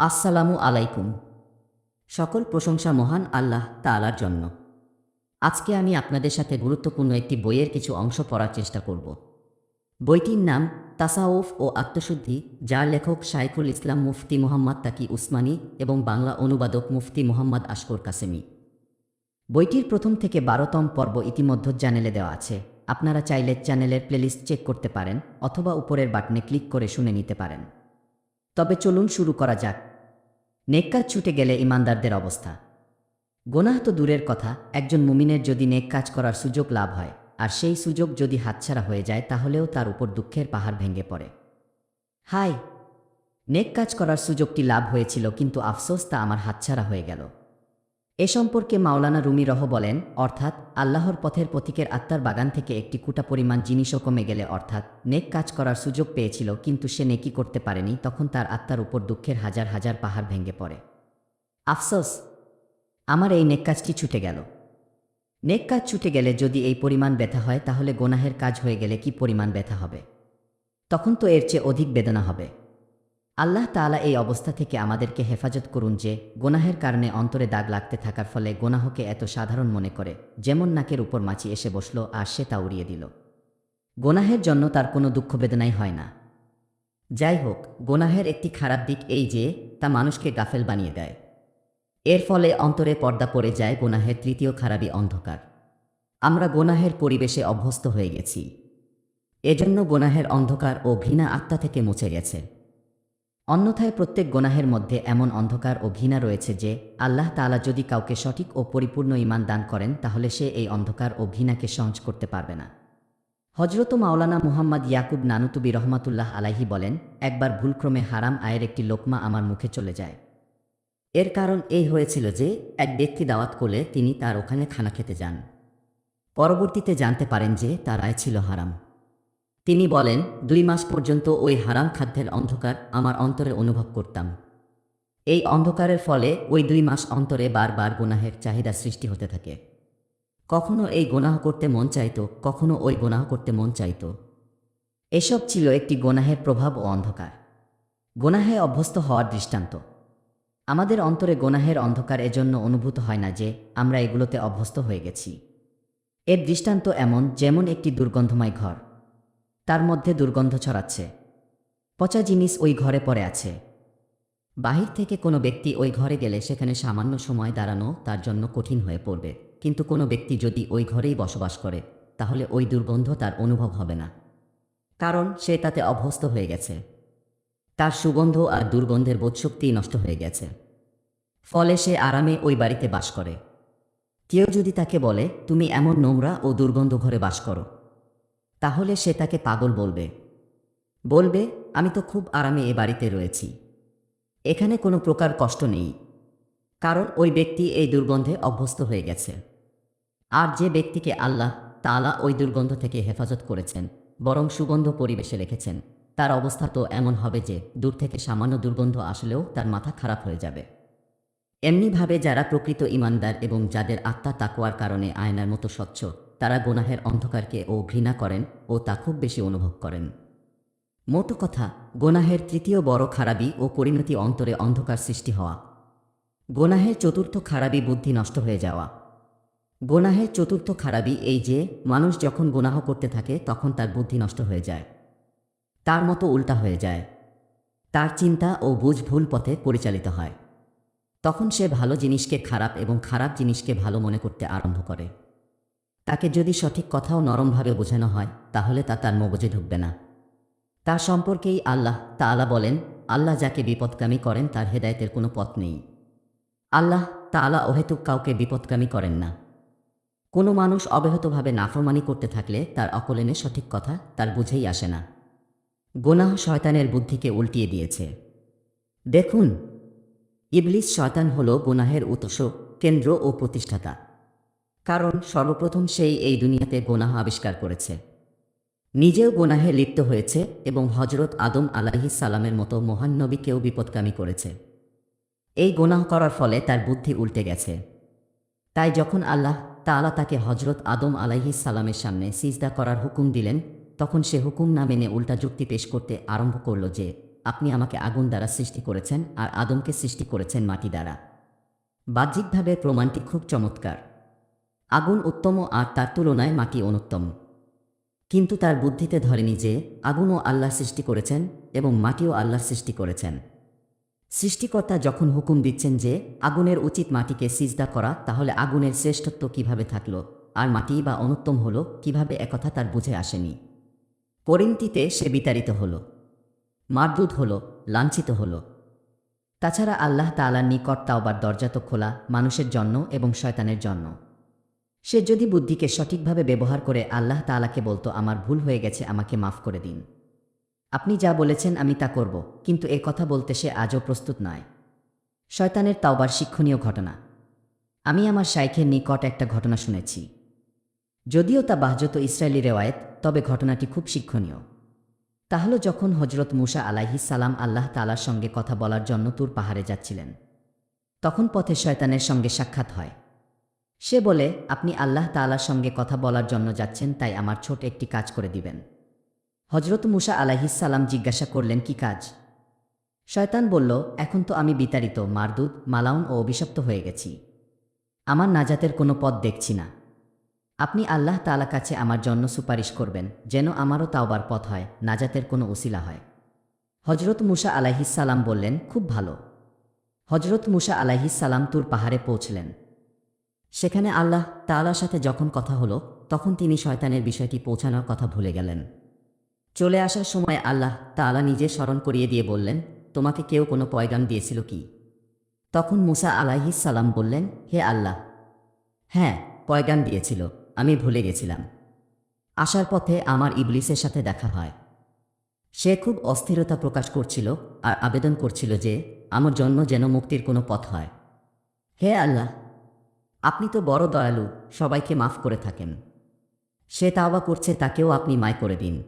আসসালামু আলাইকুম। সকল প্রশংসা মহান আল্লাহ তাআলার জন্য। আজকে আমি আপনাদের সাথে গুরুত্বপূর্ণ একটি বইয়ের কিছু অংশ পড়ার চেষ্টা করব। বইটির নাম তাসাউফ ও আত্মশুদ্ধি, যার লেখক শাইখুল ইসলাম মুফতি মোহাম্মদ তাকি উসমানী এবং বাংলা অনুবাদক মুফতি মোহাম্মদ আশকর কাসেমি। বইটির প্রথম থেকে বারোতম পর্ব ইতিমধ্যে চ্যানেলে দেওয়া আছে। আপনারা চাইলে চ্যানেলের প্লেলিস্ট চেক করতে পারেন অথবা উপরের বাটনে ক্লিক করে শুনে নিতে পারেন। তবে চলুন শুরু করা যাক। নেক কাজ ছুটে গেলে ইমানদারদের অবস্থা। গোনাহ তো দূরের কথা, একজন মুমিনের যদি নেক কাজ করার সুযোগ লাভ হয়, আর সেই সুযোগ যদি হাতছাড়া হয়ে যায়, তাহলেও তার উপর দুঃখের পাহাড় ভেঙে পড়ে। হাই নেক কাজ করার সুযোগটি লাভ হয়েছিল, কিন্তু আফসোস তা আমার হাতছাড়া হয়ে গেল। এ সম্পর্কে মাওলানা রুমি রহ বলেন, অর্থাৎ আল্লাহর পথের পথিকের আত্মার বাগান থেকে একটি কুটা পরিমাণ জিনিসও কমে গেলে, অর্থাৎ নেক কাজ করার সুযোগ পেয়েছিল, কিন্তু সে নেকি করতে পারেনি, তখন তার আত্মার উপর দুঃখের হাজার হাজার পাহাড় ভেঙে পড়ে। আফসোস, আমার এই নেক কাজটি ছুটে গেল। নেক কাজ ছুটে গেলে যদি এই পরিমাণ ব্যথা হয়, তাহলে গোনাহের কাজ হয়ে গেলে কি পরিমাণ ব্যথা হবে? তখন তো এর চেয়ে অধিক বেদনা হবে। আল্লাহ তাআলা এই অবস্থা থেকে আমাদেরকে হেফাজত করুন যে গোনাহের কারণে অন্তরে দাগ লাগতে থাকার ফলে গোনাহকে এত সাধারণ মনে করে, যেমন নাকের উপর মাছি এসে বসল আর সে তা উড়িয়ে দিল। গোনাহের জন্য তার কোনো দুঃখ বেদনাই হয় না। যাই হোক, গোনাহের একটি খারাপ দিক এই যে, তা মানুষকে গাফেল বানিয়ে দেয়। এর ফলে অন্তরে পর্দা পড়ে যায় গোনাহের তৃতীয় খারাপই অন্ধকার। আমরা গোনাহের পরিবেশে অভ্যস্ত হয়ে গেছি। এজন্য গোনাহের অন্ধকার ও ঘৃণা আত্মা থেকে মুছে গেছে। অন্যথায় প্রত্যেক গোনাহের মধ্যে এমন অন্ধকার ও ঘৃণা রয়েছে যে, আল্লাহ তাআলা যদি কাউকে সঠিক ও পরিপূর্ণ ইমান দান করেন, তাহলে সে এই অন্ধকার ও ঘৃণাকে সহজ করতে পারবে না। হজরত মাওলানা মুহাম্মদ ইয়াকুব নানুতুবি রহমাতুল্লাহ আলাহি বলেন, একবার ভুলক্রমে হারাম আয়ের একটি লোকমা আমার মুখে চলে যায়। এর কারণ এই হয়েছিল যে, এক ব্যক্তি দাওয়াত করলে তিনি তার ওখানে খানা খেতে যান। পরবর্তীতে জানতে পারেন যে, তার আয় ছিল হারাম। তিনি বলেন, দুই মাস পর্যন্ত ওই হারাম খাদ্যের অন্ধকার আমার অন্তরে অনুভব করতাম। এই অন্ধকারের ফলে ওই দুই মাস অন্তরে বারবার গুনাহের চাহিদা সৃষ্টি হতে থাকে। কখনো এই গোনাহ করতে মন চাইতো, কখনো ওই গোনাহ করতে মন চাইতো। এসব ছিল একটি গোনাহের প্রভাব ও অন্ধকার। গোনাহে অভ্যস্ত হওয়ার দৃষ্টান্ত। আমাদের অন্তরে গোনাহের অন্ধকার এজন্য অনুভূত হয় না যে আমরা এগুলোতে অভ্যস্ত হয়ে গেছি। এর দৃষ্টান্ত এমন, যেমন একটি দুর্গন্ধময় ঘর। তার মধ্যে দুর্গন্ধ ছড়াচ্ছে। পচা জিনিস ওই ঘরে পড়ে আছে। বাহির থেকে কোনো ব্যক্তি ওই ঘরে গেলে সেখানে সামান্য সময় দাঁড়ানো তার জন্য কঠিন হয়ে পড়বে। কিন্তু কোনো ব্যক্তি যদি ওই ঘরেই বসবাস করে, তাহলে ওই দুর্গন্ধ তার অনুভব হবে না। কারণ সে তাতে অভ্যস্ত হয়ে গেছে। তার সুগন্ধ আর দুর্গন্ধের বোধশক্তি নষ্ট হয়ে গেছে। ফলে সে আরামে ওই বাড়িতে বাস করে। কেউ যদি তাকে বলে, তুমি এমন নোংরা ও দুর্গন্ধ ঘরে বাস করো। তাহলে সে তাকে পাগল বলবে। বলবে, আমি তো খুব আরামে এ বাড়িতে রয়েছি। এখানে কোনো প্রকার কষ্ট নেই। কারণ ওই ব্যক্তি এই দুর্গন্ধে অভ্যস্ত হয়ে গেছে। আর যে ব্যক্তিকে আল্লাহ তালা ওই দুর্গন্ধ থেকে হেফাজত করেছেন, বরং সুগন্ধ পরিবেশে রেখেছেন, তার অবস্থা তো এমন হবে যে দূর থেকে সামান্য দুর্গন্ধ আসলেও তার মাথা খারাপ হয়ে যাবে। এমনিভাবে যারা প্রকৃত ইমানদার এবং যাদের আত্মা তাকোয়ার কারণে আয়নার মতো স্বচ্ছ তারা গোনাহের অন্ধকারকে ও ঘৃণা করেন ও তা খুব বেশি অনুভব করেন। মোটো কথা, গোনাহের তৃতীয় বড় খারাপি ও পরিণতি অন্তরে অন্ধকার সৃষ্টি হওয়া। গোনাহের চতুর্থ খারাপি বুদ্ধি নষ্ট হয়ে যাওয়া। গোনাহের চতুর্থ খারাপি এই যে, মানুষ যখন গোনাহ করতে থাকে, তখন তার বুদ্ধি নষ্ট হয়ে যায়। তার মতো উল্টা হয়ে যায়। তার চিন্তা ও বুঝ ভুল পথে পরিচালিত হয়। তখন সে ভালো জিনিসকে খারাপ এবং খারাপ জিনিসকে ভালো মনে করতে আরম্ভ করে। তাকে যদি সঠিক কথাও নরমভাবে বোঝানো হয়, তাহলে তা তার মগজে ঢুকবে না। তার সম্পর্কেই আল্লাহ তাআলা বলেন, আল্লাহ যাকে বিপদকামী করেন তার হেদায়েতের কোনো পথ নেই। আল্লাহ তাআলা অহেতুক কাউকে বিপদকামী করেন না। কোনো মানুষ অব্যাহতভাবে নাফরমানি করতে থাকলে তার অকলেনে সঠিক কথা তার বুঝেই আসে না। গোনাহ শয়তানের বুদ্ধিকে উল্টিয়ে দিয়েছে। দেখুন, ইবলিস শয়তান হল গুনাহের উৎস, কেন্দ্র ও প্রতিষ্ঠাতা। কারণ সর্বপ্রথম সেই এই দুনিয়াতে গোনাহ আবিষ্কার করেছে। নিজেও গোনাহে লিপ্ত হয়েছে এবং হজরত আদম আলাহি সালামের মতো মহান নবীকেও বিপদকামী করেছে। এই গোনাহ করার ফলে তার বুদ্ধি উল্টে গেছে। তাই যখন আল্লাহ তাআলা তাকে হজরত আদম আলাইহি সালামের সামনে সিজদা করার হুকুম দিলেন, তখন সে হুকুম না মেনে উল্টা যুক্তি পেশ করতে আরম্ভ করল যে, আপনি আমাকে আগুন দ্বারা সৃষ্টি করেছেন আর আদমকে সৃষ্টি করেছেন মাটি দ্বারা। বাহ্যিকভাবে প্রমাণটি খুব চমৎকার। আগুন উত্তম আর তার তুলনায় মাটি অনুত্তম। কিন্তু তার বুদ্ধিতে ধরেনি যে, আগুনও আল্লাহ সৃষ্টি করেছেন এবং মাটিও আল্লাহ সৃষ্টি করেছেন। সৃষ্টিকর্তা যখন হুকুম দিচ্ছেন যে, আগুনের উচিত মাটিকে সিজদা করা, তাহলে আগুনের শ্রেষ্ঠত্ব কীভাবে থাকল, আর মাটি বা অনুত্তম হলো, কীভাবে একথা তার বুঝে আসেনি। পরিণতিতে সে বিতাড়িত হল মারদুদ হল, লাঞ্ছিত হল। তাছাড়া আল্লাহ তালার নিকট তাওবার দরজা তো খোলা, মানুষের জন্য এবং শয়তানের জন্য। সে যদি বুদ্ধিকে সঠিকভাবে ব্যবহার করে আল্লাহ তালাকে বলতো, আমার ভুল হয়ে গেছে, আমাকে মাফ করে দিন। আপনি যা বলেছেন আমি তা করব, কিন্তু এ কথা বলতে সে আজও প্রস্তুত নয়। শয়তানের তাওবার শিক্ষণীয় ঘটনা। আমি আমার শাইখের নিকট একটা ঘটনা শুনেছি। যদিও তা বাহ্যত ইসরায়েলি রেওয়ায়েত, তবে ঘটনাটি খুব শিক্ষণীয়। তাহলে যখন হজরত মুসা আলাহি সালাম আল্লাহ তালার সঙ্গে কথা বলার জন্য তুর পাহাড়ে যাচ্ছিলেন। তখন পথে শয়তানের সঙ্গে সাক্ষাৎ হয়। সে বলে, আপনি আল্লাহ তালার সঙ্গে কথা বলার জন্য যাচ্ছেন, তাই আমার ছোট একটি কাজ করে দিবেন। হজরত মুসা আলাইহিস সালাম জিজ্ঞাসা করলেন, কি কাজ? শয়তান বলল, এখন তো আমি বিতাড়িত মারদুদ মালাউন ও অভিশপ্ত হয়ে গেছি। আমার নাজাতের কোনো পথ দেখছি না। আপনি আল্লাহ তালা কাছে আমার জন্য সুপারিশ করবেন, যেন আমারও তাওবার পথ হয়, নাজাতের কোনো উসিলা হয়। হজরত মুসা আলাইহিসাল্লাম বললেন, খুব ভালো। হজরত মুসা আলাহিসাল্লাম তুর পাহাড়ে পৌঁছলেন। সেখানে আল্লাহ তাআলার সাথে যখন কথা হলো, তখন তিনি শয়তানের বিষয়টি পৌঁছানোর কথা ভুলে গেলেন। চলে আসার সময় আল্লাহ তাআলা নিজে স্মরণ করিয়ে দিয়ে বললেন, তোমাকে কেউ কোনো পয়গাম দিয়েছিল কি? তখন মুসা আলাইহিসাল্লাম বললেন, হে আল্লাহ হ্যাঁ পয়গাম দিয়েছিল, আমি ভুলে গেছিলাম। আসার পথে আমার ইবলিসের সাথে দেখা হয়। সে খুব অস্থিরতা প্রকাশ করছিল আর আবেদন করছিল যে, আমার জন্য যেন মুক্তির কোনো পথ হয়। হে আল্লাহ আপনি তো বড় দয়ালু, সবাইকে মাফ করে থাকেন। সে তাওবা করছে, তাকেও আপনি মায় করে দিন।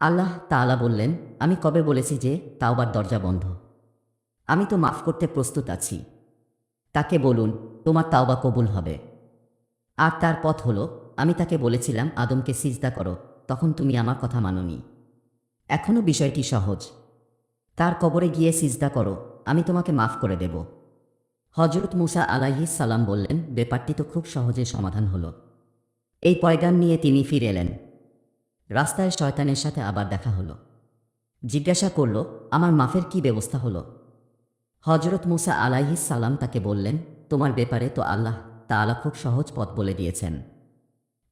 আল্লাহ তাআলা বললেন, আমি কবে বলেছি যে তাওবার দরজা বন্ধ? আমি তো মাফ করতে প্রস্তুত আছি। তাকে বলুন, তোমার তাওবা কবুল হবে। আর তার পথ হলো, আমি তাকে বলেছিলাম, আদমকে সিজদা করো, তখন তুমি আমার কথা মাননি। এখনও বিষয়টি সহজ। তার কবরে গিয়ে সিজদা করো, আমি তোমাকে মাফ করে দেব। হজরত মুসা আলাইহিস সালাম বললেন, ব্যাপারটি তো খুব সহজে সমাধান হলো। এই পয়গান নিয়ে তিনি ফিরে এলেন। রাস্তায় শয়তানের সাথে আবার দেখা হলো। জিজ্ঞাসা করল, আমার মাফের কি ব্যবস্থা হলো? হজরত মুসা আলাইহিস সালাম তাকে বললেন, তোমার ব্যাপারে তো আল্লাহ তাআলা খুব সহজ পথ বলে দিয়েছেন।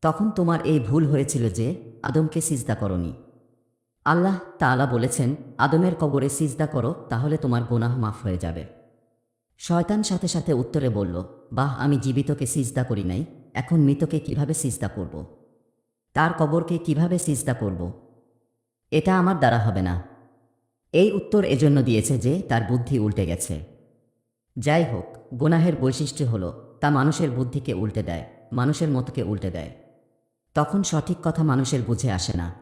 তখন তোমার এই ভুল হয়েছিল যে আদমকে সিজদা করনি। আল্লাহ তাআলা বলেছেন, আদমের কবরে সিজদা করো, তাহলে তোমার গোনাহ মাফ হয়ে যাবে। শয়তান সাথে সাথে উত্তরে বলল, বাহ, আমি জীবিতকে সিজদা করি নাই, এখন মৃতকে কীভাবে সিজদা করব? তার কবরকে কীভাবে সিজদা করব? এটা আমার দ্বারা হবে না। এই উত্তর এজন্য দিয়েছে যে তার বুদ্ধি উল্টে গেছে। যাই হোক, গুনাহের বৈশিষ্ট্য হলো, তা মানুষের বুদ্ধিকে উল্টে দেয়, মানুষের মতকে উল্টে দেয়। তখন সঠিক কথা মানুষের বুঝে আসে না।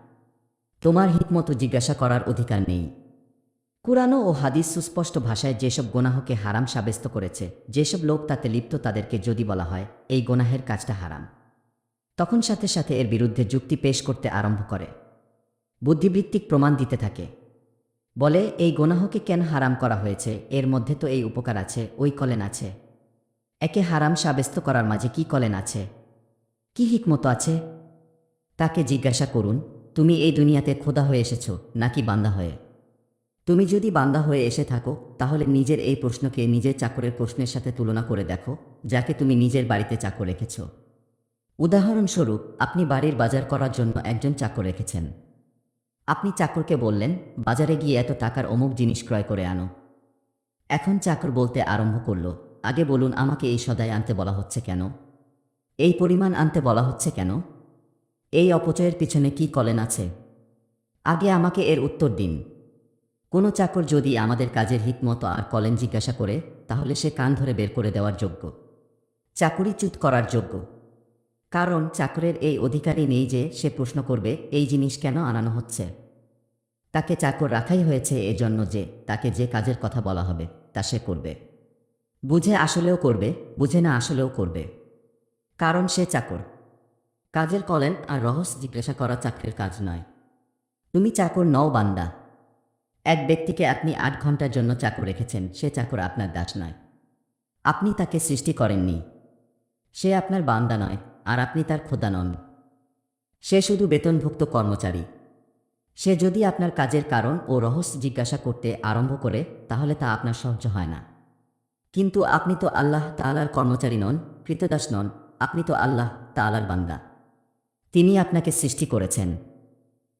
তোমার হিকমতো জিজ্ঞাসা করার অধিকার নেই। কুরআন ও হাদিস সুস্পষ্ট ভাষায় যেসব গোনাহকে হারাম সাব্যস্ত করেছে, যেসব লোক তাতে লিপ্ত তাদেরকে যদি বলা হয়, এই গোনাহের কাজটা হারাম। তখন সাথে সাথে এর বিরুদ্ধে যুক্তি পেশ করতে আরম্ভ করে। বুদ্ধিবৃত্তিক প্রমাণ দিতে থাকে। বলে, এই গোনাহকে কেন হারাম করা হয়েছে? এর মধ্যে তো এই উপকার আছে, ওই কলেন আছে। একে হারাম সাব্যস্ত করার মাঝে কি কলেন আছে? কি হিকমত আছে? তাকে জিজ্ঞাসা করুন, তুমি এই দুনিয়াতে খোদা হয়ে এসেছ, নাকি বান্দা হয়ে? তুমি যদি বান্দা হয়ে এসে থাকো, তাহলে নিজের এই প্রশ্নকে নিজের চাকরের প্রশ্নের সাথে তুলনা করে দেখো, যাকে তুমি নিজের বাড়িতে চাকর রেখেছ। উদাহরণস্বরূপ, আপনি বাড়ির বাজার করার জন্য একজন চাকর রেখেছেন। আপনি চাকরকে বললেন, বাজারে গিয়ে এত টাকার অমুক জিনিস ক্রয় করে আনো। এখন চাকর বলতে আরম্ভ করল, আগে বলুন, আমাকে এই সদায় আনতে বলা হচ্ছে কেন? এই পরিমাণ আনতে বলা হচ্ছে কেন? এই অপচয়ের পিছনে কি কলেন আছে? আগে আমাকে এর উত্তর দিন। কোনো চাকর যদি আমাদের কাজের হিকমতো আর কলেন জিজ্ঞাসা করে, তাহলে সে কান ধরে বের করে দেওয়ার যোগ্য। চাকুরি চ্যুত করার যোগ্য। কারণ চাকরের এই অধিকারই নেই যে সে প্রশ্ন করবে, এই জিনিস কেন আনানো হচ্ছে? তাকে চাকর রাখাই হয়েছে এজন্য যে তাকে যে কাজের কথা বলা হবে, তা সে করবে। বুঝে আসলেও করবে, বুঝে না আসলেও করবে। কারণ সে চাকর। কাজের কলেন আর রহস্য জিজ্ঞাসা করা চাকরির কাজ নয়। তুমি চাকর নও বান্দা। এক ব্যক্তিকে আপনি আট ঘণ্টার জন্য চাকর রেখেছেন, সে চাকর আপনার দাস নয়। আপনি তাকে সৃষ্টি করেননি। সে আপনার বান্দা নয়, আর আপনি তার খোদা নন। সে শুধু বেতনভুক্ত কর্মচারী। সে যদি আপনার কাজের কারণ ও রহস্য জিজ্ঞাসা করতে আরম্ভ করে, তাহলে তা আপনার সহ্য হয় না। কিন্তু আপনি তো আল্লাহ তালার কর্মচারী নন, কৃতদাস নন, আপনি তো আল্লাহ তালার বান্দা। তিনি আপনাকে সৃষ্টি করেছেন।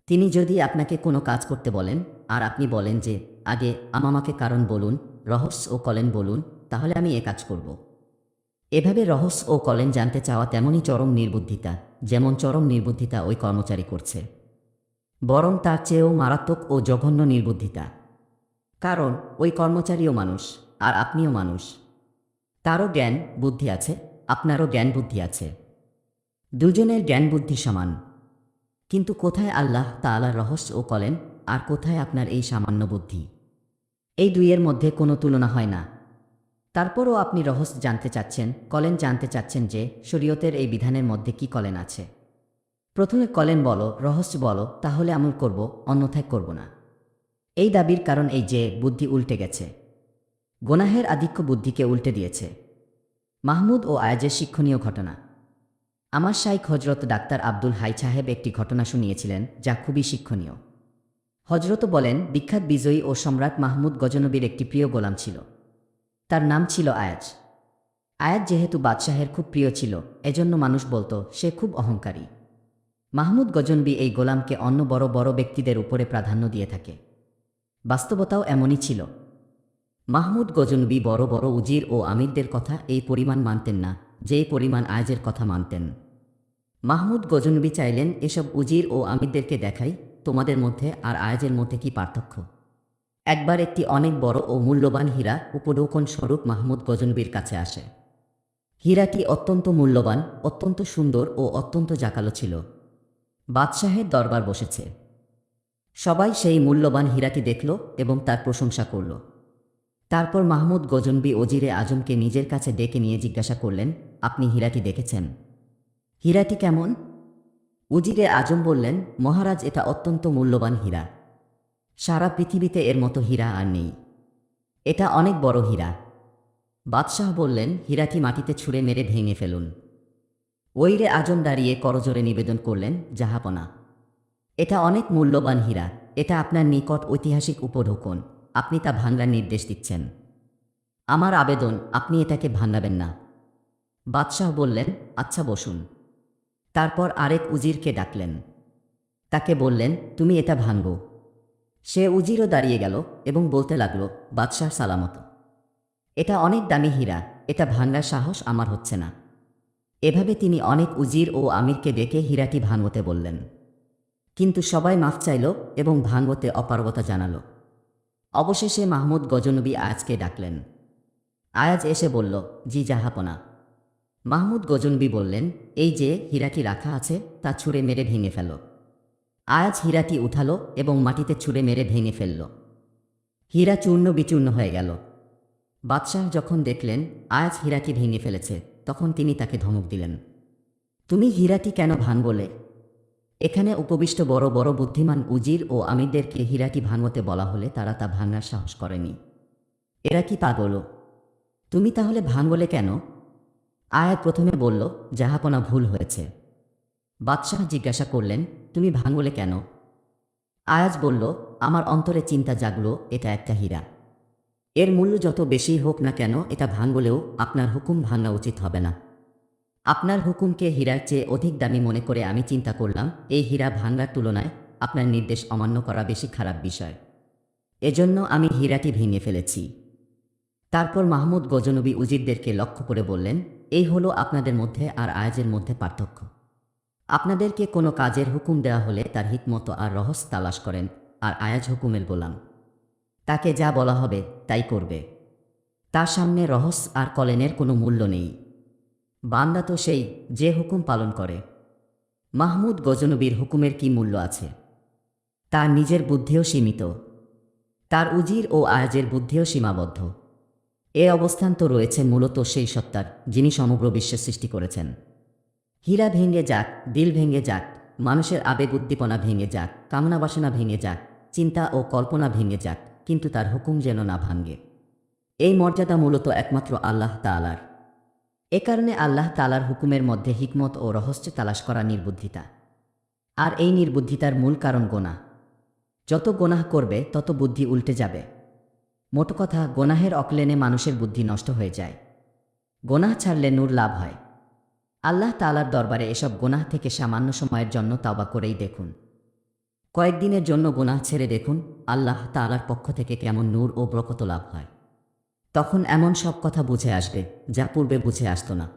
তিনি যদি আপনাকে কোনো কাজ করতে বলেন আর আপনি বলেন যে, আগে আমাকে কারণ বলুন, রহস্য ও কলেন বলুন, তাহলে আমি এ কাজ করব। এভাবে রহস্য ও কলেন জানতে চাওয়া তেমনই চরম নির্বুদ্ধিতা, যেমন চরম নির্বুদ্ধিতা ওই কর্মচারী করছে। বরং তার চেয়েও মারাত্মক ও জঘন্য নির্বুদ্ধিতা। কারণ ওই কর্মচারীও মানুষ, আর আপনিও মানুষ। তারও জ্ঞান, বুদ্ধি আছে, আপনারও জ্ঞান, বুদ্ধি আছে। দুজনের জ্ঞান, বুদ্ধি সমান। কিন্তু কোথায় আল্লাহ তাআলার রহস্য ও কলেন আর কোথায় আপনার এই সামান্য বুদ্ধি? এই দুইয়ের মধ্যে কোনো তুলনা হয় না। তারপরও আপনি রহস্য জানতে চাচ্ছেন, কলেন জানতে চাচ্ছেন যে শরীয়তের এই বিধানের মধ্যে কি কলেন আছে। প্রথমে কলেন বলো, রহস্য বলো, তাহলে আমল করব, অন্যথায় করব না। এই দাবির কারণ এই যে, বুদ্ধি উল্টে গেছে। গোনাহের আধিক্য বুদ্ধিকে উল্টে দিয়েছে। মাহমুদ ও আয়াজের শিক্ষণীয় ঘটনা। আমার শাইখ হজরত ডাক্তার আব্দুল হাই সাহেব একটি ঘটনা শুনিয়েছিলেন, যা খুবই শিক্ষণীয়। হজরত বলেন, বিখ্যাত বিজয়ী ও সম্রাট মাহমুদ গজনবীর একটি প্রিয় গোলাম ছিল। তার নাম ছিল আয়াজ। আয়াজ যেহেতু বাদশাহের খুব প্রিয় ছিল, এজন্য মানুষ বলতো, সে খুব অহংকারী। মাহমুদ গজনবী এই গোলামকে অন্য বড় বড় ব্যক্তিদের উপরে প্রাধান্য দিয়ে থাকে। বাস্তবতাও এমনই ছিল। মাহমুদ গজনবী বড় বড় উজির ও আমিরদের কথা এই পরিমাণ মানতেন না যেই পরিমাণ আয়াজের কথা মানতেন। মাহমুদ গজনবী চাইলেন এসব উজির ও আমিরদেরকে দেখাই তোমাদের মধ্যে আর আয়াজের মধ্যে কি পার্থক্য? একবার একটি অনেক বড় ও মূল্যবান হীরা উপঢৌকন স্বরূপ মাহমুদ গজনবীর কাছে আসে। হীরাটি অত্যন্ত মূল্যবান, অত্যন্ত সুন্দর ও অত্যন্ত জাকালো ছিল। বাদশাহের দরবার বসেছে। সবাই সেই মূল্যবান হীরাটি দেখল এবং তার প্রশংসা করল। তারপর মাহমুদ গজনবী ওজিরে আজমকে নিজের কাছে ডেকে নিয়ে জিজ্ঞাসা করলেন, আপনি হীরাটি দেখেছেন? হীরাটি কেমন? উজিরে আজম বললেন, মহারাজ, এটা অত্যন্ত মূল্যবান হীরা। সারা পৃথিবীতে এর মতো হীরা আর নেই। এটা অনেক বড় হীরা। বাদশাহ বললেন, হীরাটি মাটিতে ছুঁড়ে মেরে ভেঙে ফেলুন। ওইরে আজম দাঁড়িয়ে করজোরে নিবেদন করলেন, জাহাপনা, এটা অনেক মূল্যবান হীরা। এটা আপনার নিকট ঐতিহাসিক উপঢোকন। আপনি তা ভাঙার নির্দেশ দিচ্ছেন। আমার আবেদন, আপনি এটাকে ভাঙাবেন না। বাদশাহ বললেন আচ্ছা বসুন। তারপর আরেক উজিরকে ডাকলেন। তাকে বললেন, তুমি এটা ভাঙব সে উজিরও দাঁড়িয়ে গেল এবং বলতে লাগল বাদশাহ সালামত। এটা অনেক দামি হীরা, এটা ভাঙার সাহস আমার হচ্ছে না। এভাবে তিনি অনেক উজির ও আমিরকে ডেকে হীরাটি ভাঙতে বললেন। কিন্তু সবাই মাফ চাইল এবং ভাঙতে অপারগতা জানালো। অবশেষে মাহমুদ গজনবী আয়াজকে ডাকলেন। আয়াজ এসে বলল, জি, জাহাপনা। মাহমুদ গজনবী বললেন এই যে হীরাটি রাখা আছে, তা ছুঁড়ে মেরে ভেঙে ফেল। আয়াজ হীরাটি উঠালো এবং মাটিতে ছুঁড়ে মেরে ভেঙে ফেলল। হীরা চূর্ণ বিচূর্ণ হয়ে গেল। বাদশাহ যখন দেখলেন আয়াজ হীরাটি ভেঙে ফেলেছে, তখন তিনি তাকে ধমক দিলেন, তুমি হীরাটি কেন ভাঙবলে এখানে উপবিষ্ট বড় বড় বুদ্ধিমান উজির ও আমিরদেরকে হীরাটি ভাঙতে বলা হলে তারা তা ভাঙার সাহস করেনি। এরা কি পাগল? তুমি তাহলে ভাঙবলে কেন? আয়াত প্রথমে বলল, জাহাপনা ভুল হয়েছে। বাদশাহ জিজ্ঞাসা করলেন, তুমি ভাঙবলে কেন? আয়াজ বলল, আমার অন্তরে চিন্তা জাগলো, এটা একটা হীরা। এর মূল্য যত বেশি হোক না কেন, এটা ভাঙলেও আপনার হুকুম ভাঙা উচিত হবে না। আপনার হুকুমকে হীরার চেয়ে অধিক দামি মনে করে আমি চিন্তা করলাম, এই হীরা ভাঙার তুলনায় আপনার নির্দেশ অমান্য করা বেশি খারাপ বিষয়। এজন্য আমি হীরাটি ভেঙে ফেলেছি। তারপর মাহমুদ গজনবী উজিরদেরকে লক্ষ্য করে বললেন এই হলো আপনাদের মধ্যে আর আয়াজের মধ্যে পার্থক্য। আপনাদেরকে কোনো কাজের হুকুম দেওয়া হলে তার হিতমতো আর রহস্য তালাশ করেন আর আয়াজ হুকুমের গোলাম। তাকে যা বলা হবে তাই করবে। তার সামনে রহস্য আর কলেনের কোনো মূল্য নেই। বান্দা তো সেই যে হুকুম পালন করে। মাহমুদ গজনবীর হুকুমের কি মূল্য আছে? তার নিজের বুদ্ধিও সীমিত। তার উজির ও আয়াজের বুদ্ধিও সীমাবদ্ধ। এ অবস্থান তো রয়েছে মূলত সেই সত্তার, যিনি সমগ্র বিশ্বের সৃষ্টি করেছেন। হীরা ভেঙে যাক, দিল ভেঙে যাক, মানুষের আবেগ উদ্দীপনা ভেঙে যাক, কামনা বাসনা ভেঙে যাক, চিন্তা ও কল্পনা ভেঙে যাক, কিন্তু তার হুকুম যেন না ভাঙ্গে এই মর্যাদা মূলত একমাত্র আল্লাহ তালার এ কারণে আল্লাহ তালার হুকুমের মধ্যে হিকমত ও রহস্য তালাশ করা নির্বুদ্ধিতা। আর এই নির্বুদ্ধিতার মূল কারণ গোনা যত গোনাহ করবে, তত বুদ্ধি উল্টে যাবে। মোট কথা, গোনাহের অকলেনে মানুষের বুদ্ধি নষ্ট হয়ে যায়। গোনাহ ছাড়লে নূর লাভ হয়। আল্লাহ তালার দরবারে এসব গোনাহ থেকে সামান্য সময়ের জন্য তাওবা করেই দেখুন। কয়েকদিনের জন্য গোনাহ ছেড়ে দেখুন, আল্লাহ তালার পক্ষ থেকে কেমন নূর ও ব্রকত লাভ হয়। তখন এমন সব কথা বুঝে আসবে, যা পূর্বে বুঝে আসতো না।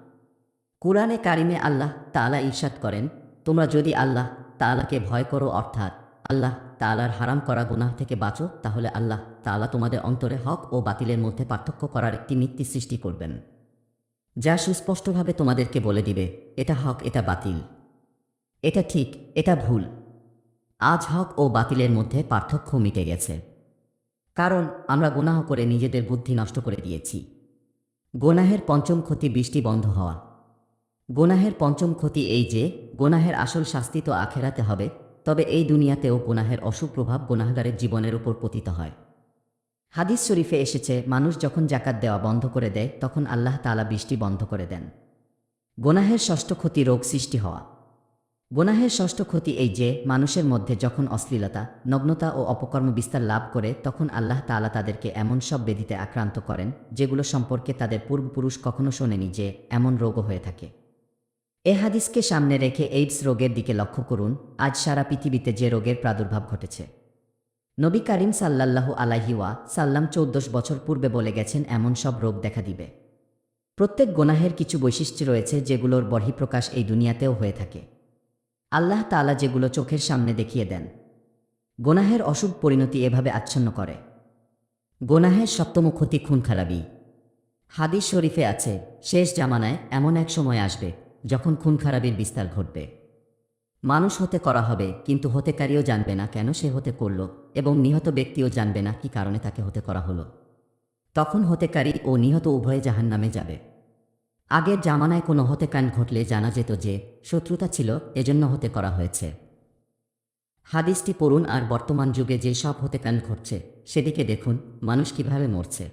কোরআনে কারিমে আল্লাহ তালা ঈর্ষাদ করেন, তোমরা যদি আল্লাহ তালাকে ভয় করো, অর্থাৎ আল্লাহ তালার হারাম করা গুনাহ থেকে বাঁচো, তাহলে আল্লাহ তালা তোমাদের অন্তরে হক ও বাতিলের মধ্যে পার্থক্য করার একটি নীতি সৃষ্টি করবেন। যা সুস্পষ্টভাবে তোমাদেরকে বলে দিবে, এটা হক, এটা বাতিল। এটা ঠিক, এটা ভুল। আজ হক ও বাতিলের মধ্যে পার্থক্য মিটে গেছে। কারণ আমরা গুনাহ করে নিজেদের বুদ্ধি নষ্ট করে দিয়েছি। গোনাহের পঞ্চম ক্ষতি বৃষ্টি বন্ধ হওয়া। গোনাহের পঞ্চম ক্ষতি এই যে, গোনাহের আসল শাস্তি তো আখেরাতে হবে তবে এই দুনিয়াতেও গোনাহের অশুভ প্রভাব গোনাহগারের জীবনের উপর পতিত হয়। হাদিস শরীফে এসেছে, মানুষ যখন জাকাত দেওয়া বন্ধ করে দেয়, তখন আল্লাহ তালা বৃষ্টি বন্ধ করে দেন। গোনাহের ষষ্ঠ ক্ষতি রোগ সৃষ্টি হওয়া। গোনাহের ষষ্ঠ ক্ষতি এই যে, মানুষের মধ্যে যখন অশ্লীলতা, নগ্নতা ও অপকর্ম বিস্তার লাভ করে, তখন আল্লাহ তাআলা তাদেরকে এমন সব ব্যাধিতে আক্রান্ত করেন, যেগুলো সম্পর্কে তাদের পূর্বপুরুষ কখনো শোনেনি যে, এমন রোগও হয়ে থাকে। এ হাদিসকে সামনে রেখে এইডস রোগের দিকে লক্ষ্য করুন। আজ সারা পৃথিবীতে যে রোগের প্রাদুর্ভাব ঘটেছে। নবী করিম সাল্লাল্লাহু আলাইহিওয়া সাল্লাম চৌদ্দশ বছর পূর্বে বলে গেছেন, এমন সব রোগ দেখা দিবে। প্রত্যেক গোনাহের কিছু বৈশিষ্ট্য রয়েছে যেগুলোর বহিঃপ্রকাশ এই দুনিয়াতেও হয়ে থাকে। আল্লাহ তাআলা যেগুলো চোখের সামনে দেখিয়ে দেন। গোনাহের অশুভ পরিণতি এভাবে আচ্ছন্ন করে। গোনাহের সপ্তম ক্ষতি খুন খারাপি হাদিস শরীফে আছে, শেষ জামানায় এমন এক সময় আসবে যখন খুন খারাপির বিস্তার ঘটবে। মানুষ হতে করা হবে, কিন্তু হতেকারীও জানবে না কেন সে হতে করল এবং নিহত ব্যক্তিও জানবে না কি কারণে তাকে হতে করা হলো। তখন হতেকারী ও নিহত উভয়ে জাহান নামে যাবে। আগের জামানায় কোনো হতেকাণ্ড ঘটলে জানা যেত যে, শত্রুতা ছিল, এজন্য হতে করা হয়েছে। হাদিসটি পড়ুন আর বর্তমান যুগে যে সব হতেকাণ্ড ঘটছে, সেদিকে দেখুন, মানুষ কীভাবে মরছে।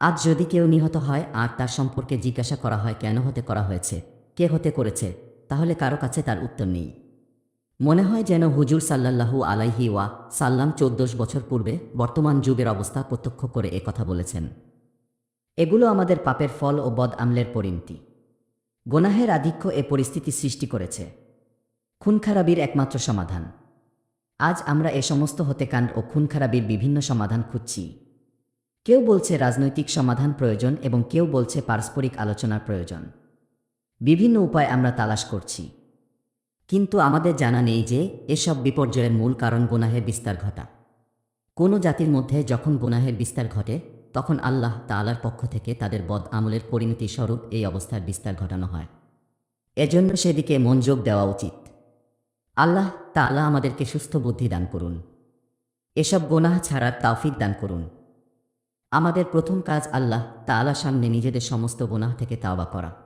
আজ যদি কেউ নিহত হয় আর তার সম্পর্কে জিজ্ঞাসা করা হয় কেন হতে করা হয়েছে কে হতে করেছে? তাহলে কারও কাছে তার উত্তর নেই। মনে হয় যেন হুজুর সাল্লাল্লাহু আলাইহি ওয়া সাল্লাম চৌদ্দশ বছর পূর্বে বর্তমান যুগের অবস্থা প্রত্যক্ষ করে এ কথা বলেছেন। এগুলো আমাদের পাপের ফল ও বদ আমলের পরিণতি। গোনাহের আধিক্য এ পরিস্থিতি সৃষ্টি করেছে। খুন খারাপির একমাত্র সমাধান। আজ আমরা এ সমস্ত হতে হতেকাণ্ড ও খুন খারাপির বিভিন্ন সমাধান খুঁজছি। কেউ বলছে রাজনৈতিক সমাধান প্রয়োজন এবং কেউ বলছে পারস্পরিক আলোচনার প্রয়োজন। বিভিন্ন উপায় আমরা তালাশ করছি। কিন্তু আমাদের জানা নেই যে এসব বিপর্যয়ের মূল কারণ গুনাহের বিস্তার ঘটা। কোনো জাতির মধ্যে যখন গুনাহের বিস্তার ঘটে, তখন আল্লাহ তাআলার পক্ষ থেকে তাদের বদ আমলের পরিণতি স্বরূপ এই অবস্থার বিস্তার ঘটানো হয়। এজন্য সেদিকে মনোযোগ দেওয়া উচিত। আল্লাহ তাআলা আমাদেরকে সুস্থ বুদ্ধি দান করুন। এসব গোনাহ ছাড়ার তাওফিক দান করুন। আমাদের প্রথম কাজ আল্লাহ তাআলার সামনে নিজেদের সমস্ত গোনাহ থেকে তাওবা করা।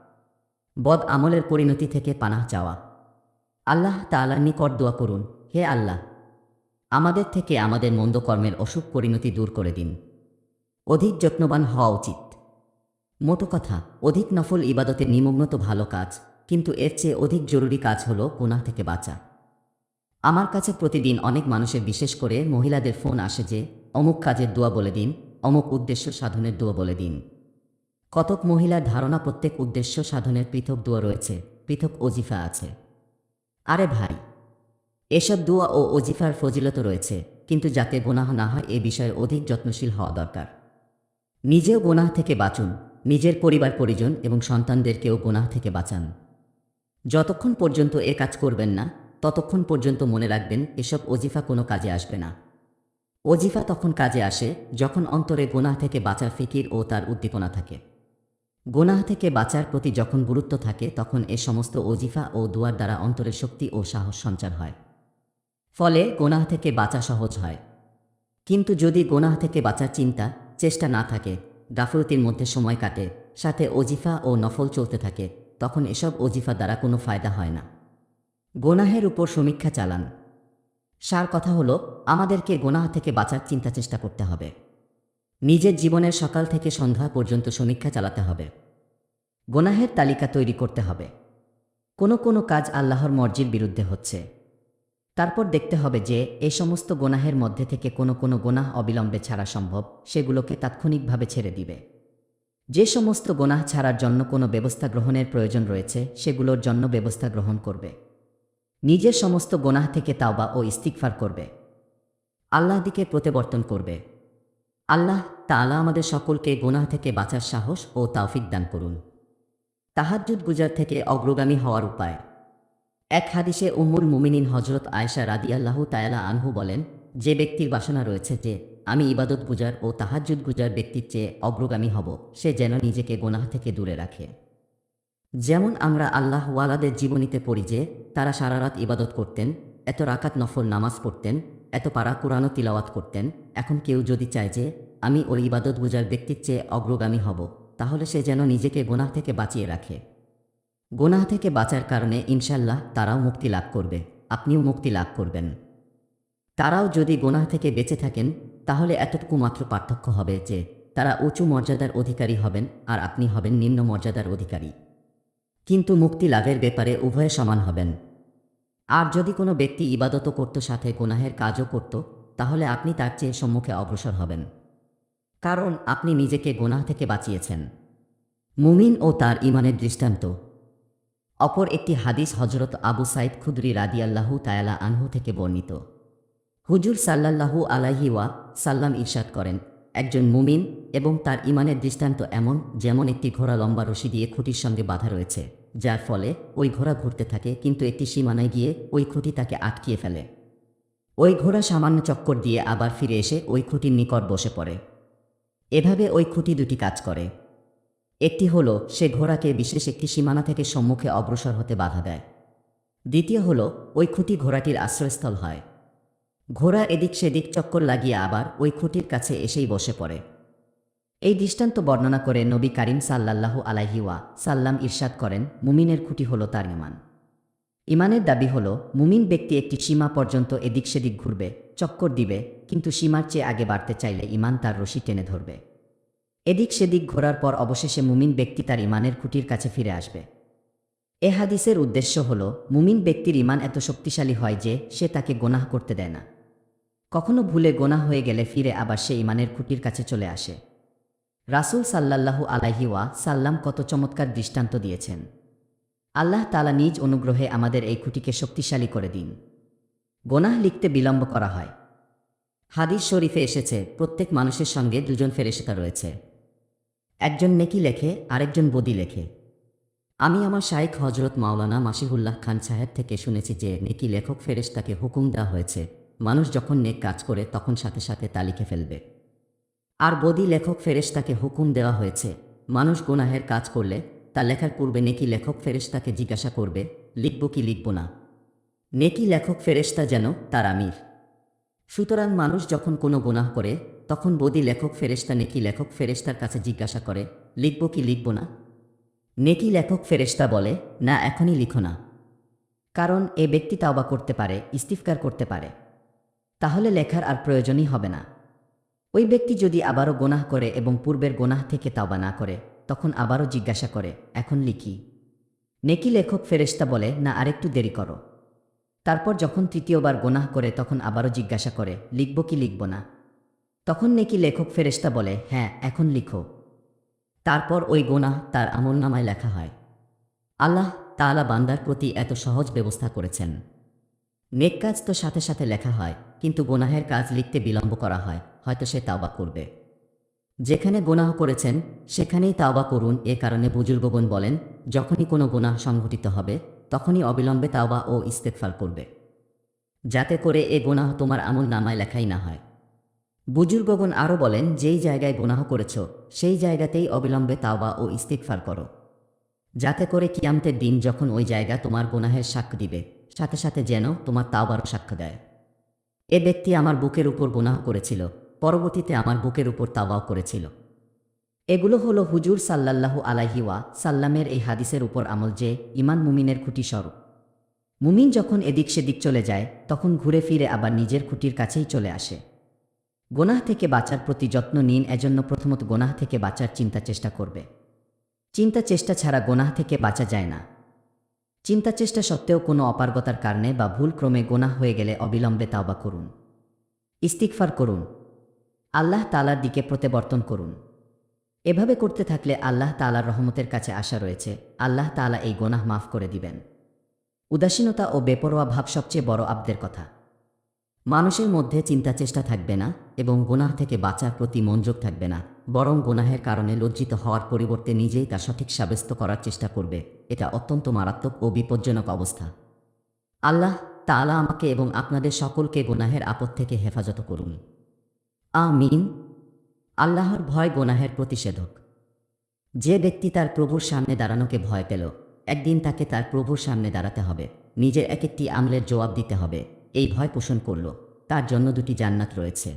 বদ আমলের পরিণতি থেকে পানাহ চাওয়া। আল্লাহ তাআলার নিকট দোয়া করুন, হে আল্লাহ, আমাদের থেকে আমাদের মন্দ কর্মের অসুখ পরিণতি দূর করে দিন। অধিক যত্নবান হওয়া উচিত। মোটো কথা, অধিক নফল ইবাদতে নিমগ্ন তো ভালো কাজ, কিন্তু এর চেয়ে অধিক জরুরি কাজ হলো গুনাহ থেকে বাঁচা। আমার কাছে প্রতিদিন অনেক মানুষের বিশেষ করে মহিলাদের ফোন আসে যে, অমুক কাজের দোয়া বলে দিন, অমুক উদ্দেশ্য সাধনের দোয়া বলে দিন। কতক মহিলার ধারণা প্রত্যেক উদ্দেশ্য সাধনের পৃথক দোয়া রয়েছে, পৃথক অজিফা আছে। আরে ভাই, এসব দোয়া ও অজিফার ফজিলত রয়েছে, কিন্তু যাতে গোনাহ না হয় এ বিষয়ে অধিক যত্নশীল হওয়া দরকার। নিজেও গোনাহ থেকে বাঁচুন, নিজের পরিবার পরিজন এবং সন্তানদেরকেও গোনাহ থেকে বাঁচান। যতক্ষণ পর্যন্ত এ কাজ করবেন না, ততক্ষণ পর্যন্ত মনে রাখবেন এসব অজিফা কোনো কাজে আসবে না। অজিফা তখন কাজে আসে যখন অন্তরে গোনাহ থেকে বাঁচার ফিকির ও তার উদ্দীপনা থাকে। গোনাহ থেকে বাঁচার প্রতি যখন গুরুত্ব থাকে, তখন এ সমস্ত অজিফা ও দুয়ার দ্বারা অন্তরের শক্তি ও সাহস সঞ্চার হয়। ফলে গোনাহ থেকে বাঁচা সহজ হয়। কিন্তু যদি গোনাহ থেকে বাঁচার চিন্তা, চেষ্টা না থাকে, গাফলতির মধ্যে সময় কাটে, সাথে অজিফা ও নফল চলতে থাকে, তখন এসব অজিফা দ্বারা কোনো ফায়দা হয় না। গোনাহের উপর সমীক্ষা চালান। সার কথা হলো, আমাদেরকে গোনাহ থেকে বাঁচার চিন্তা চেষ্টা করতে হবে। নিজের জীবনের সকাল থেকে সন্ধ্যা পর্যন্ত সমীক্ষা চালাতে হবে। গোনাহের তালিকা তৈরি করতে হবে। কোনো কোনো কাজ আল্লাহর মর্জির বিরুদ্ধে হচ্ছে। তারপর দেখতে হবে যে এই সমস্ত গোনাহের মধ্যে থেকে কোনো কোনো গোনাহ অবিলম্বে ছাড়া সম্ভব, সেগুলোকে তাৎক্ষণিকভাবে ছেড়ে দিবে। যে সমস্ত গোনাহ ছাড়ার জন্য কোনো ব্যবস্থা গ্রহণের প্রয়োজন রয়েছে, সেগুলোর জন্য ব্যবস্থা গ্রহণ করবে। নিজের সমস্ত গোনাহ থেকে তাওবা ও ইস্তিকফার করবে। আল্লাহ দিকে প্রত্যাবর্তন করবে। আল্লাহ তাআলা আমাদের সকলকে গোনাহ থেকে বাঁচার সাহস ও তাওফিক দান করুন। তাহাজ্জুদ গুজার থেকে অগ্রগামী হওয়ার উপায়। এক হাদিসে উম্মুল মুমিনিন হজরত আয়েশা রাদিয়াল্লাহু তায়ালা আনহু বলেন, যে ব্যক্তির বাসনা রয়েছে যে আমি ইবাদত গুজার ও তাহাজ্জুদ গুজার ব্যক্তির চেয়ে অগ্রগামী হব, সে যেন নিজেকে গোনাহ থেকে দূরে রাখে। যেমন আমরা আল্লাহ ওয়ালাদের জীবনীতে পড়ি যে, তারা সারা রাত ইবাদত করতেন, এত রাকাত নফল নামাজ পড়তেন এত পারা কোরআনও তিলাওয়াত করতেন। এখন কেউ যদি চায় যে, আমি ওই ইবাদত গুজার ব্যক্তির চেয়ে অগ্রগামী হব, তাহলে সে যেন নিজেকে গোনাহ থেকে বাঁচিয়ে রাখে। গোনাহ থেকে বাঁচার কারণে ইনশাল্লাহ তারাও মুক্তি লাভ করবে। আপনিও মুক্তি লাভ করবেন। তারাও যদি গোনাহ থেকে বেঁচে থাকেন, তাহলে এতটুকু মাত্র পার্থক্য হবে যে, তারা উঁচু মর্যাদার অধিকারী হবেন আর আপনি হবেন নিম্ন মর্যাদার অধিকারী। কিন্তু মুক্তি লাভের ব্যাপারে উভয়ে সমান হবেন। আর যদি কোনো ব্যক্তি ইবাদত করত, সাথে গোনাহের কাজও করত, তাহলে আপনি তার চেয়ে সম্মুখে অগ্রসর হবেন। কারণ আপনি নিজেকে গোনাহ থেকে বাঁচিয়েছেন। মুমিন ও তার ইমানের দৃষ্টান্ত। অপর একটি হাদিস হজরত আবু সাইদ খুদরি রাদিয়াল্লাহু তায়ালা আনহু থেকে বর্ণিত। হুজুর সাল্লাল্লাহু আলাইহি ওয়া সাল্লাম ইরশাদ করেন, একজন মুমিন এবং তার ইমানের দৃষ্টান্ত এমন, যেমন একটি ঘোড়া লম্বা রশি দিয়ে খুঁটির সঙ্গে বাধা রয়েছে। যার ফলে ওই ঘোড়া ঘুরতে থাকে, কিন্তু একটি সীমানায় গিয়ে ওই খুঁটি তাকে আটকিয়ে ফেলে। ওই ঘোড়া সামান্য চক্কর দিয়ে আবার ফিরে এসে ওই খুঁটির নিকট বসে পড়ে। এভাবে ওই খুঁটি দুটি কাজ করে। একটি হলো, সে ঘোড়াকে বিশেষ একটি সীমানা থেকে সম্মুখে অগ্রসর হতে বাধা দেয়। দ্বিতীয় হলো, ওই খুঁটি ঘোড়াটির আশ্রয়স্থল হয়। ঘোড়া এদিক সেদিক চক্কর লাগিয়ে আবার ওই খুঁটির কাছে এসেই বসে পড়ে। এই দৃষ্টান্ত বর্ণনা করে নবী কারিম সাল্লাল্লাহু আলাইহিওয়া সাল্লাম ইরশাদ করেন, মুমিনের খুঁটি হলো তার ইমান। ইমানের দাবি হলো, মুমিন ব্যক্তি একটি সীমা পর্যন্ত এদিক সেদিক ঘুরবে, চক্কর দিবে, কিন্তু সীমার চেয়ে আগে বাড়তে চাইলে ইমান তার রশি টেনে ধরবে। এদিক সেদিক ঘোরার পর অবশেষে মুমিন ব্যক্তি তার ইমানের খুঁটির কাছে ফিরে আসবে। এ হাদিসের উদ্দেশ্য হল, মুমিন ব্যক্তির ইমান এত শক্তিশালী হয় যে সে তাকে গোনাহ করতে দেয় না। কখনো ভুলে গোনা হয়ে গেলে ফিরে আবার সে ইমানের খুঁটির কাছে চলে আসে। রাসূল সাল্লাল্লাহু আলাইহি ওয়া সাল্লাম কত চমৎকার দৃষ্টান্ত দিয়েছেন। আল্লাহ তালা নিজ অনুগ্রহে আমাদের এই খুঁটিকে শক্তিশালী করে দিন। গোনাহ লিখতে বিলম্ব করা হয়। হাদিস শরীফে এসেছে, প্রত্যেক মানুষের সঙ্গে দুজন ফেরেশতা রয়েছে। একজন নেকি লেখে, আরেকজন বদি লেখে। আমি আমার শাইখ হজরত মাওলানা মাসিহুল্লাহ খান সাহেব থেকে শুনেছি যে নেকি লেখক ফেরেশতাকে হুকুম দেওয়া হয়েছে, মানুষ যখন নেক কাজ করে তখন সাথে সাথে তা লিখে ফেলবে। আর বদি লেখক ফেরেশতাকে হুকুম দেওয়া হয়েছে। মানুষ গুনাহের কাজ করলে তা লেখার পূর্বে নেকি লেখক ফেরেশতাকে জিজ্ঞাসা করবে, লিখব কি লিখব না? নেকি লেখক ফেরেশতা যেন তার আমির। সুতরাং মানুষ যখন কোনো গুনাহ করে, তখন বদি লেখক ফেরেশতা নেকি লেখক ফেরেশতার কাছে জিজ্ঞাসা করে, লিখব কি লিখব না? নেকি লেখক ফেরেশতা বলে, না, এখনই লিখো না। কারণ এ ব্যক্তি তাওবা করতে পারে, ইস্তিফকার করতে পারে। তাহলে লেখার আর প্রয়োজনই হবে না। ওই ব্যক্তি যদি আবারও গোনাহ করে এবং পূর্বের গোনাহ থেকে তাওবা না করে, তখন আবারও জিজ্ঞাসা করে, এখন লিখি? নেকি লেখক ফেরেশতা বলে, না, আরেকটু দেরি করো। তারপর যখন তৃতীয়বার গোনাহ করে, তখন আবারও জিজ্ঞাসা করে, লিখব কি লিখব না? তখন নেকি লেখক ফেরেশতা বলে হ্যাঁ এখন লিখো। তারপর ওই গোনাহ তার আমল নামায় লেখা হয়। আল্লাহ তাআলা বান্দার প্রতি এত সহজ ব্যবস্থা করেছেন। নেক কাজ তো সাথে সাথে লেখা হয়, কিন্তু গোনাহের কাজ লিখতে বিলম্ব করা হয়। হয়তো সে তাওবা করবে। যেখানে গোনাহ করেছেন, সেখানেই তাওবা করুন। এ কারণে বুজুর্গগণ বলেন, যখনই কোনো গোনাহ সংঘটিত হবে, তখনই অবিলম্বে তাওবা ও ইস্তেকফার করবে। যাতে করে এ গোনাহ তোমার আমল নামায় লেখাই না হয়। বুজুর্গগণ আরও বলেন, যেই জায়গায় গোনাহ করেছ, সেই জায়গাতেই অবিলম্বে তাওবা ও ইস্তেকফার করো। যাতে করে কিয়ামতের দিন যখন ওই জায়গা তোমার গোনাহের সাক্ষ্য দিবে, সাথে সাথে যেন তোমার তাওবারও সাক্ষ্য দেয়। এ ব্যক্তি আমার বুকের উপর গুনাহ করেছিল পরবর্তীতে আমার বুকের উপর তাওয়াও করেছিল। এগুলো হলো হুজুর সাল্লাল্লাহু আলাইহি ওয়া সাল্লামের এই হাদিসের উপর আমল যে ইমান মুমিনের খুঁটি স্বরূপ। মুমিন যখন এদিক সেদিক চলে যায়, তখন ঘুরে ফিরে আবার নিজের খুঁটির কাছেই চলে আসে। গোনাহ থেকে বাঁচার প্রতি যত্ন নিন, এজন্য প্রথমত গোনাহ থেকে বাঁচার চিন্তা চেষ্টা করবে। চিন্তা চেষ্টা ছাড়া গোনাহ থেকে বাঁচা যায় না। চিন্তা চেষ্টা সত্ত্বেও কোনো অপারগতার কারণে বা ভুল ক্রমে গোনাহ হয়ে গেলে অবিলম্বে তাওবা করুন। ইস্তিকফার করুন। আল্লাহ তালার দিকে প্রত্যাবর্তন করুন। এভাবে করতে থাকলে আল্লাহ তালার রহমতের কাছে আশা রয়েছে। আল্লাহ তালা এই গোনাহ মাফ করে দিবেন। উদাসীনতা ও বেপরোয়া ভাব সবচেয়ে বড় আব্দের কথা। মানুষের মধ্যে চিন্তা চেষ্টা থাকবে না এবং গুনাহ থেকে বাঁচার প্রতি মনোযোগ থাকবে না। বরং গুনাহের কারণে লজ্জিত হওয়ার পরিবর্তে নিজেই তা সঠিক সাব্যস্ত করার চেষ্টা করবে। এটা অত্যন্ত মারাত্মক ও বিপজ্জনক অবস্থা। আল্লাহ তাআলা আমাকে এবং আপনাদের সকলকে গুনাহের আপদ থেকে হেফাজত করুন। আমিন, আল্লাহর ভয় গোনাহের প্রতিষেধক। যে ব্যক্তি তার প্রভুর সামনে দাঁড়ানোকে ভয় পেল, একদিন তাকে তার প্রভুর সামনে দাঁড়াতে হবে, নিজের এক একটি আমলের জবাব দিতে হবে, এই ভয় পোষণ করল, তার জন্য দুটি জান্নাত রয়েছে।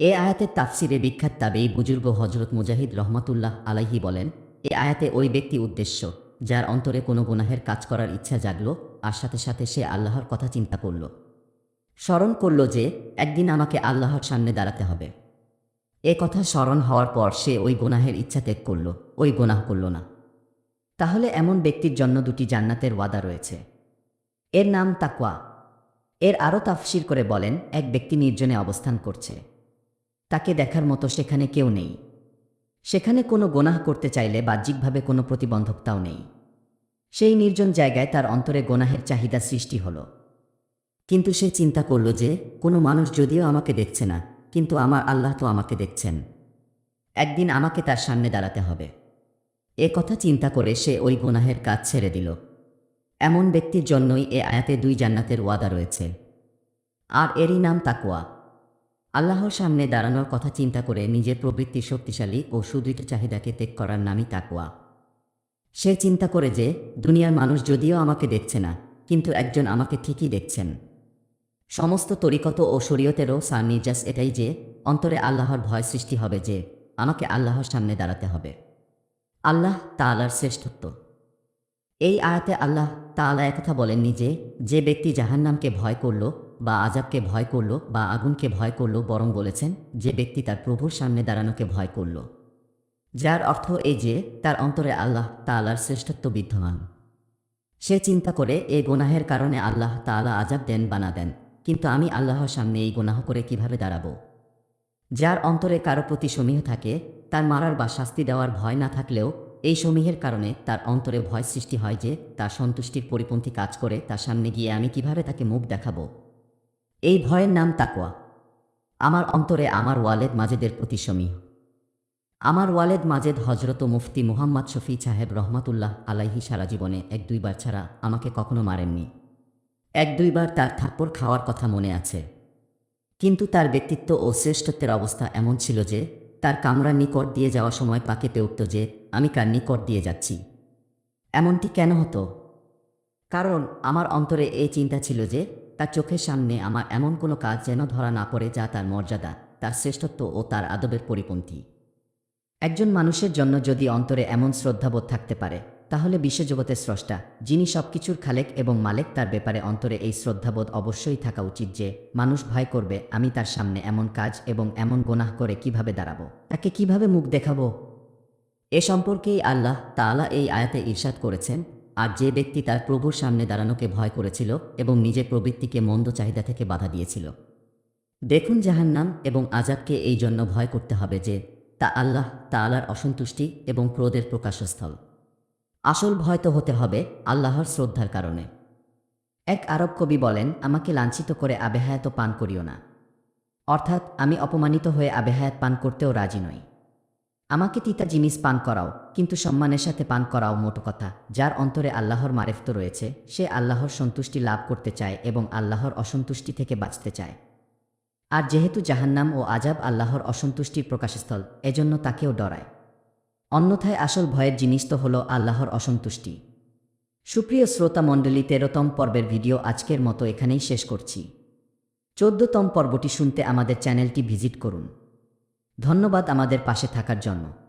এ আয়াতের তাফসিরে বিখ্যাত তাবেই বুজুর্গ হজরত মুজাহিদ রহমতুল্লাহ আলাইহি বলেন, এ আয়াতে ওই ব্যক্তি উদ্দেশ্য, যার অন্তরে কোনো গুনাহের কাজ করার ইচ্ছা জাগল, আর সাথে সাথে সে আল্লাহর কথা চিন্তা করল। স্মরণ করল যে একদিন আমাকে আল্লাহর সামনে দাঁড়াতে হবে। এ কথা স্মরণ হওয়ার পর সে ওই গোনাহের ইচ্ছা ত্যাগ করল, ওই গোনাহ করল না। তাহলে এমন ব্যক্তির জন্য দুটি জান্নাতের ওয়াদা রয়েছে। এর নাম তাকুয়া এর আরও তাফসির করে বলেন, এক ব্যক্তি নির্জনে অবস্থান করছে। তাকে দেখার মতো সেখানে কেউ নেই। সেখানে কোনো গোনাহ করতে চাইলে বাহ্যিকভাবে কোনো প্রতিবন্ধকতাও নেই। সেই নির্জন জায়গায় তার অন্তরে গোনাহের চাহিদা সৃষ্টি হলো। কিন্তু সে চিন্তা করল যে, কোনো মানুষ যদিও আমাকে দেখছে না, কিন্তু আমার আল্লাহ তো আমাকে দেখছেন। একদিন আমাকে তার সামনে দাঁড়াতে হবে। এ কথা চিন্তা করে সে ওই গোনাহের কাজ ছেড়ে দিল। এমন ব্যক্তির জন্যই এ আয়াতে দুই জান্নাতের ওয়াদা রয়েছে। আর এরই নাম তাকুয়া আল্লাহর সামনে দাঁড়ানোর কথা চিন্তা করে নিজের প্রবৃত্তি শক্তিশালী ও সুদৃঢ় চাহিদাকে ত্যাগ করার নামই তাকুয়া সে চিন্তা করে যে, দুনিয়ার মানুষ যদিও আমাকে দেখছে না, কিন্তু একজন আমাকে ঠিকই দেখছেন। সমস্ত তরিকত ও শরীয়তেরও সার নির্যাস এটাই যে, অন্তরে আল্লাহর ভয় সৃষ্টি হবে যে, আমাকে আল্লাহর সামনে দাঁড়াতে হবে। আল্লাহ তাআলার শ্রেষ্ঠত্ব। এই আয়াতে আল্লাহ তাআলা একথা বলেননি যে যে ব্যক্তি জাহান্নামকে ভয় করল বা আজাবকে ভয় করল বা আগুনকে ভয় করল বরং বলেছেন, যে ব্যক্তি তার প্রভুর সামনে দাঁড়ানোকে ভয় করল। যার অর্থ এই যে, তার অন্তরে আল্লাহ তাআলার শ্রেষ্ঠত্ব বিদ্যমান। সে চিন্তা করে এই গুনাহের কারণে আল্লাহ তাআলা আজাব দেন বানা দেন। কিন্তু আমি আল্লাহর সামনে এই গুনাহ করে কীভাবে দাঁড়াবো? যার অন্তরে কারও প্রতি সমীহ থাকে, তার মারার বা শাস্তি দেওয়ার ভয় না থাকলেও এই সমীহের কারণে তার অন্তরে ভয় সৃষ্টি হয় যে তার সন্তুষ্টির পরিপন্থী কাজ করে তার সামনে গিয়ে আমি কীভাবে তাকে মুখ দেখাবো? এই ভয়ের নাম তাকোয়া আমার অন্তরে আমার ওয়ালেদ মাজেদের প্রতি সমীহ। আমার ওয়ালেদ মাজেদ হজরত মুফতি মুহাম্মদ শফি সাহেব রহমাতুল্লাহ আলাইহি সারা জীবনে এক দুইবার ছাড়া আমাকে কখনো মারেননি। এক দুইবার তার থাপ্পড় খাওয়ার কথা মনে আছে। কিন্তু তার ব্যক্তিত্ব ও শ্রেষ্ঠত্বের অবস্থা এমন ছিল যে, তার কামরার নিকট দিয়ে যাওয়ার সময় পাকে পেয়ে উঠত যে, আমি কার নিকট দিয়ে যাচ্ছি। এমনটি কেন হতো? কারণ আমার অন্তরে এই চিন্তা ছিল যে, তার চোখের সামনে আমার এমন কোনো কাজ যেন ধরা না পড়ে যা তার মর্যাদা, তার শ্রেষ্ঠত্ব ও তার আদবের পরিপন্থী। একজন মানুষের জন্য যদি অন্তরে এমন শ্রদ্ধাবোধ থাকতে পারে তাহলে বিশ্বজগতের স্রষ্টা, যিনি সবকিছুর খালেক এবং মালেক, তার ব্যাপারে অন্তরে এই শ্রদ্ধাবোধ অবশ্যই থাকা উচিত যে, মানুষ ভয় করবে, আমি তার সামনে এমন কাজ এবং এমন গোনাহ করে কীভাবে দাঁড়াবো? তাকে কীভাবে মুখ দেখাবো? এ সম্পর্কেই আল্লাহ তাআলা এই আয়াতে ঈর্ষাদ করেছেন, আর যে ব্যক্তি তার প্রভুর সামনে দাঁড়ানোকে ভয় করেছিল এবং নিজের প্রবৃত্তিকে মন্দ চাহিদা থেকে বাধা দিয়েছিল। দেখুন জাহান্নাম এবং আজাবকে এই জন্য ভয় করতে হবে যে, তা আল্লাহ তাআলার অসন্তুষ্টি এবং ক্রোধের প্রকাশস্থল। আসল ভয় তো হতে হবে আল্লাহর শ্রদ্ধার কারণে। এক আরব কবি বলেন, আমাকে লাঞ্ছিত করে আবেহায়াত পান করিও না। অর্থাৎ, আমি অপমানিত হয়ে আবেহায়াত পান করতেও রাজি নই। আমাকে তিতা জিনিস পান করাও, কিন্তু সম্মানের সাথে পান করাও মোটো কথা। যার অন্তরে আল্লাহর মারেফত রয়েছে, সে আল্লাহর সন্তুষ্টি লাভ করতে চায় এবং আল্লাহর অসন্তুষ্টি থেকে বাঁচতে চায়। আর যেহেতু জাহান্নাম ও আজাব আল্লাহর অসন্তুষ্টির প্রকাশস্থল, এজন্য তাকেও ডরায়। অন্যথায় আসল ভয়ের জিনিস তো হল আল্লাহর অসন্তুষ্টি। সুপ্রিয় শ্রোতা মণ্ডলী, তেরোতম পর্বের ভিডিও আজকের মতো এখানেই শেষ করছি। চোদ্দতম পর্বটি শুনতে আমাদের চ্যানেলটি ভিজিট করুন। ধন্যবাদ আমাদের পাশে থাকার জন্য।